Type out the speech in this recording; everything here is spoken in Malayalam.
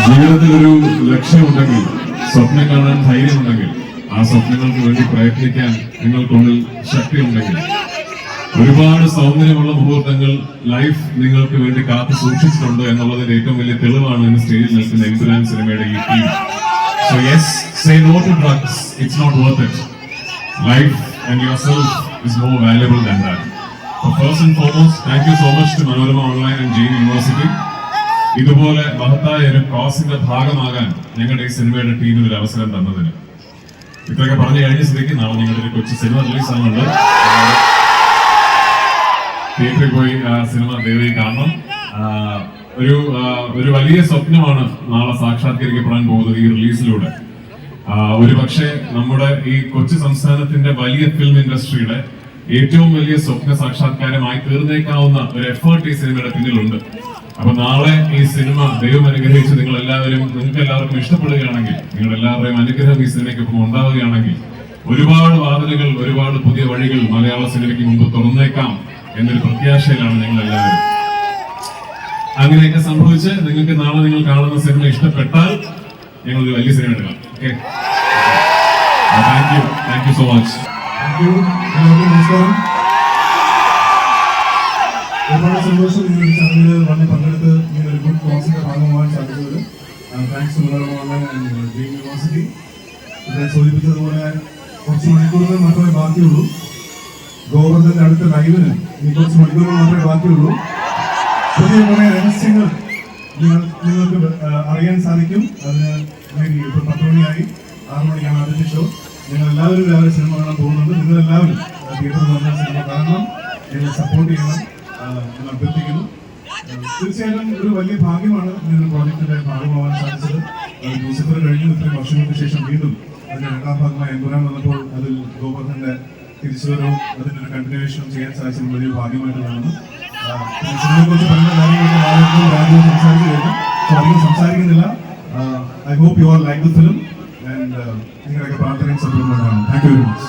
ജീവിതത്തിൽ ഒരു ലക്ഷ്യമുണ്ടെങ്കിൽ സ്വപ്നം കാണാൻ ധൈര്യമുണ്ടെങ്കിൽ ആ സ്വപ്നങ്ങൾക്ക് വേണ്ടി പ്രയത്നിക്കാൻ നിങ്ങൾക്കുള്ളിൽ ശക്തിയുണ്ടെങ്കിൽ ഒരുപാട് സൗന്ദര്യമുള്ള മുഹൂർത്തങ്ങൾ ലൈഫ് നിങ്ങൾക്ക് വേണ്ടി കാത്തു സൂക്ഷിച്ചിട്ടുണ്ട് എന്നുള്ളതിന്റെ ഏറ്റവും വലിയ തെളിവാണ് ഇന്ന് സ്റ്റേജിൽ നിൽക്കുന്ന എംപുരാൻ സിനിമയുടെ ഈ team so yes say no to drugs it's not worth it life and yourself is more valuable than that first and foremost thank you so much to Manorama online and Jain university ഇതുപോലെ മഹത്തായ ഒരു ക്രോസിന്റെ ഭാഗമാകാൻ ഞങ്ങളുടെ ഈ സിനിമയുടെ ടീമിന് ഒരു അവസരം തന്നതിന്. ഇത്രയൊക്കെ പറഞ്ഞു കഴിഞ്ഞ സ്ഥിതിക്ക് നാളെ ഞങ്ങളുടെ ഒരു കൊച്ചു സിനിമ റിലീസ് ആവുന്നുണ്ട് തിയേറ്ററിൽ പോയി സിനിമ ദേവിയെ കാണണം. ഒരു ഒരു വലിയ സ്വപ്നമാണ് നാളെ സാക്ഷാത്കരിക്കപ്പെടാൻ പോകുന്നത് ഈ റിലീസിലൂടെ. ഒരു പക്ഷേ നമ്മുടെ ഈ കൊച്ചു സംസ്ഥാനത്തിന്റെ വലിയ ഫിലിം ഇൻഡസ്ട്രിയുടെ ഏറ്റവും വലിയ സ്വപ്ന സാക്ഷാത്കാരമായി തീർന്നേക്കാവുന്ന ഒരു എഫേർട്ട് ഈ സിനിമയുടെ പിന്നിലുണ്ട്. അപ്പൊ നാളെ ഈ സിനിമ ദൈവം അനുഗ്രഹിച്ച് നിങ്ങൾ എല്ലാവരും നിങ്ങൾക്ക് എല്ലാവർക്കും ഇഷ്ടപ്പെടുകയാണെങ്കിൽ നിങ്ങൾ എല്ലാവരുടെയും അനുഗ്രഹം ഈ സിനിമയ്ക്ക് സിനിമയ്ക്കൊപ്പം ഉണ്ടാവുകയാണെങ്കിൽ ഒരുപാട് വാതിലുകൾ ഒരുപാട് പുതിയ വഴികൾ മലയാള സിനിമയ്ക്ക് മുമ്പ് തുറന്നേക്കാം എന്നൊരു പ്രത്യാശയിലാണ് നിങ്ങൾ എല്ലാവരും അങ്ങനെയൊക്കെ സംഭവിച്ച് നിങ്ങൾക്ക് നാളെ നിങ്ങൾ കാണുന്ന സിനിമ ഇഷ്ടപ്പെട്ടാൽ ഞങ്ങൾ ഒരു വലിയ സിനിമ എടുക്കാം. Okay thank you thank you so much നമസ്കാരം. ഇവിടെ സൂചിപ്പിച്ചതുപോലെ കുറച്ച് മണിക്കൂറുകൾ മാത്രമേ ബാക്കിയുള്ളൂ. ഗോവർദ്ധന്റെ അടുത്ത ലൈവിന് ഇനി കുറച്ച് മണിക്കൂറുകൾ മാത്രമേ ബാക്കിയുള്ളൂ. പുതിയ കുറേ രഹസ്യങ്ങൾ നിങ്ങൾ നിങ്ങൾക്ക് അറിയാൻ സാധിക്കും. അതിന് വേണ്ടി ഇപ്പൊ പത്ത് മണിയായി. ആറ് മണിക്കാണ് ആദ്യത്തെ ഷോ നിങ്ങൾ എല്ലാവരും രാവിലെ സിനിമ കാണാൻ പോകുന്നുണ്ട്. നിങ്ങൾ എല്ലാവരും തിയേറ്ററിൽ വന്ന സിനിമ കാണണം. എന്നെ സപ്പോർട്ട് ചെയ്യണം. എന്ന് അഭ്യർത്ഥിക്കുന്നു. തീർച്ചയായിട്ടും ഒരു വലിയ ഭാഗ്യമാണ് ഇങ്ങനൊരു പ്രോജക്റ്റിന്റെ ഭാഗമാവാൻ സാധിച്ചത്. ലൂസിഫർ കഴിഞ്ഞു. ഇത്രയും വർഷങ്ങൾക്ക് ശേഷം വീണ്ടും അതിന്റെ രണ്ടാം ഭാഗമായി എമ്പുരാൻ വന്നപ്പോൾ അതിൽ ഗോവർദ്ധന്റെ തിരിച്ചുവരവും അതിന്റെ ഒരു കണ്ടിന്യൂവേഷനും ചെയ്യാൻ സാധിച്ചത് വലിയ ഭാഗ്യമായിട്ട് കാണുന്നു. സിനിമയെ കുറിച്ച് പറയുന്ന കാര്യങ്ങളൊക്കെ വളരെ രാജ്യം സംസാരിച്ചു സംസാരിക്കുന്നില്ല. I hope you are like the film and നിങ്ങളുടെയൊക്കെ പ്രാർത്ഥനയും സപ്പോർട്ടും താങ്ക് യു വെരി മച്ച്